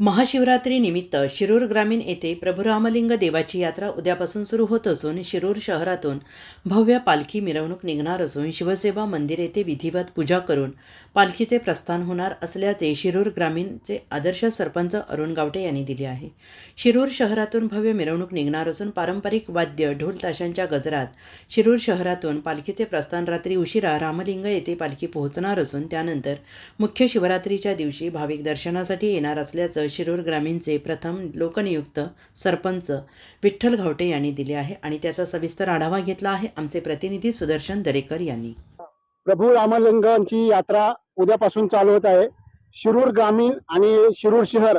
महाशिवरात्रीनिमित्त शिरूर ग्रामीण येथे प्रभुरामलिंग देवाची यात्रा उद्यापासून सुरू होत असून शिरूर शहरातून भव्य पालखी मिरवणूक निघणार असून शिवसेवा मंदिर येथे विधिवत पूजा करून पालखीचे प्रस्थान होणार असल्याचे शिरूर ग्रामीणचे आदर्श सरपंच अरुण गावटे यांनी दिले आहे. शिरूर शहरातून भव्य मिरवणूक निघणार असून पारंपरिक वाद्य ढोल ताशांच्या गजरात शिरूर शहरातून पालखीचे प्रस्थान रात्री उशिरा रामलिंग येथे पालखी पोहोचणार असून त्यानंतर मुख्य शिवरात्रीच्या दिवशी भाविक दर्शनासाठी येणार असल्याचं शिरूर ग्रामीणचे प्रथम लोकनियुक्त सरपंच विठ्ठल घावटे यांनी दिले आहे आणि त्याचा सविस्तर आढावा घेतला आहे आमचे प्रतिनिधी सुदर्शन दरेकर यांनी. प्रभू रामलिंगांची यात्रा उद्यापासून चालू होत आहे. शिरूर ग्रामीण आणि शिरूर शहर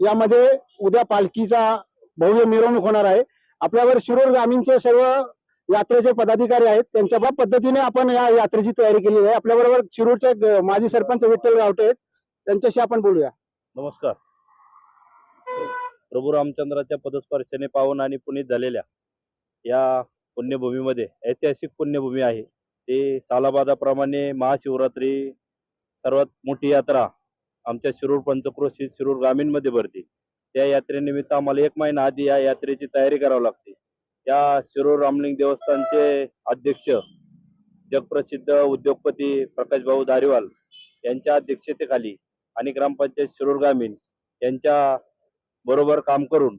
यामध्ये उद्या पालखीचा भव्य मिरवणूक होणार आहे. आपल्यावर शिरूर ग्रामीणचे सर्व यात्रेचे पदाधिकारी आहेत. त्यांच्या पद्धतीने आपण या यात्रेची तयारी केलेली आहे. आपल्याबरोबर शिरूरचे माजी सरपंच विठ्ठल गावटे आहेत. त्यांच्याशी आपण बोलूया. नमस्कार. प्रभू रामचंद्राच्या पदस्पर्शाने पावन आणि पुनीत झालेल्या या पुण्यभूमीमध्ये ऐतिहासिक पुण्यभूमी आहे. ते सालाबादाप्रमाणे महाशिवरात्री सर्वात मोठी यात्रा आमच्या शिरूर पंचक्रोशीत शिरूर ग्रामीणमध्ये भरते. त्या यात्रेनिमित्त आम्हाला एक महिना आधी या यात्रेची तयारी करावी लागते. या शिरूर रामलिंग देवस्थानचे अध्यक्ष जगप्रसिद्ध उद्योगपती प्रकाश भाऊ धारीवाल यांच्या अध्यक्षतेखाली आणि ग्रामपंचायत शिरूर ग्रामीण यांच्या बरोबर काम करून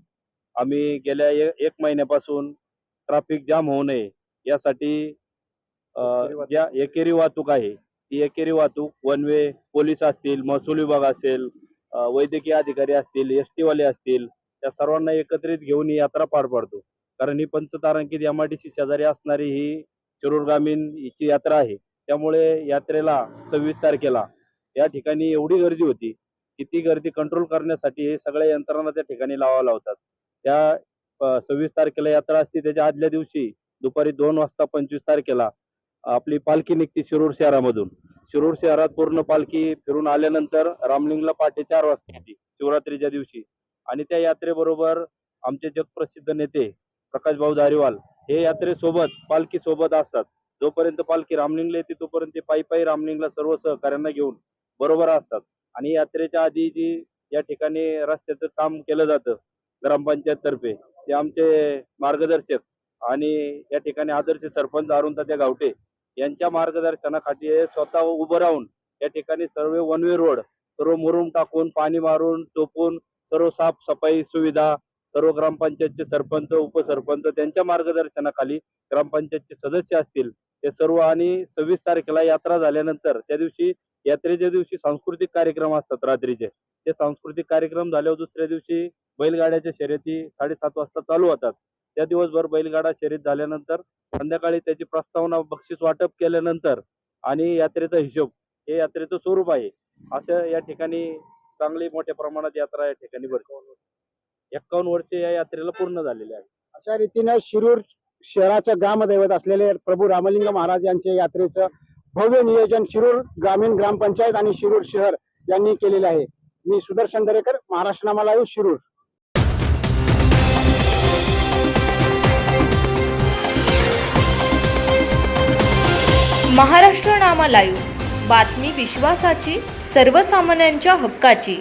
आम्ही गेल्या एक महिन्यापासून ट्रॅफिक जाम होऊ नये यासाठी ज्या एकेरी वाहतूक. आहे. ती एकेरी वाहतूक वन वे पोलीस असतील महसूल विभाग असेल वैद्यकीय अधिकारी असतील एस टी वाले असतील त्या सर्वांना एकत्रित घेऊन ही यात्रा पार पाडतो. कारण ही पंचतारांकित एम आय डी सी शेजारी असणारी ही शिरूर ग्रामीण हिची यात्रा आहे. त्यामुळे यात्रेला सव्वीस तारखेला या ठिकाणी एवढी गर्दी होती किती गर्दी कंट्रोल करण्यासाठी हे सगळ्या यंत्रणा त्या ठिकाणी लावा लावतात. त्या सव्वीस तारखेला यात्रा असते त्याच्या आदल्या दिवशी दुपारी दोन वाजता पंचवीस तारखेला आपली पालखी निघते शिरूर शहरामधून. शिरूर शहरात पूर्ण पालखी फिरून आल्यानंतर रामलिंगला पहाटे चार वाजता शिवरात्रीच्या दिवशी. आणि त्या यात्रेबरोबर आमचे जगप्रसिद्ध नेते प्रकाश भाऊ धारीवाल हे यात्रेसोबत पालखी सोबत असतात. जोपर्यंत पालखी रामलिंगला येते तोपर्यंत ते पायी पायी रामलिंगला सर्व सहकार्यांना घेऊन बरोबर असतात. आणि यात्रेच्या आधी जी या ठिकाणी रस्त्याचं काम केलं जातं ग्रामपंचायत तर्फे ते आमचे मार्गदर्शक आणि या ठिकाणी आदर्श सरपंच अरुण तात्या गावटे यांच्या मार्गदर्शनाखाली स्वतः उभं राहून या ठिकाणी सर्व वन वे रोड सर्व मुरुम टाकून पाणी मारून चोपून सर्व साफसफाई सुविधा सर्व ग्रामपंचायतचे सरपंच उपसरपंच त्यांच्या मार्गदर्शनाखाली ग्रामपंचायतचे सदस्य असतील ते सर्व आणि सव्वीस तारखेला यात्रा झाल्यानंतर त्या दिवशी यात्रेच्या दिवशी सांस्कृतिक कार्यक्रम असतात रात्रीचे. ते सांस्कृतिक कार्यक्रम झाल्यावर दुसऱ्या दिवशी बैलगाड्याच्या शर्यती साडेसात वाजता चालू होतात. त्या दिवसभर बैलगाडा शर्यत झाल्यानंतर संध्याकाळी त्याची प्रस्तावना बक्षीस वाटप केल्यानंतर आणि यात्रेचा हिशोब हे यात्रेचं स्वरूप आहे. असं या ठिकाणी चांगली मोठ्या प्रमाणात यात्रा या ठिकाणी भरते एक्कावन्न वर्षे या यात्रेला पूर्ण झालेली आहे. अशा रीतीनं शिरूर शहराचं ग्रामदैवत असलेले प्रभू रामलिंग महाराज यांच्या यात्रेचं भव्य नियोजन शिरूर ग्रामीण ग्रामपंचायत आणि शिरूर शहर यांनी केलेले आहे. मी सुदर्शन दरेकर महाराष्ट्र नामा शिरूर. महाराष्ट्र नामा लाईव्ह बातमी विश्वासाची सर्वसामान्यांच्या हक्काची.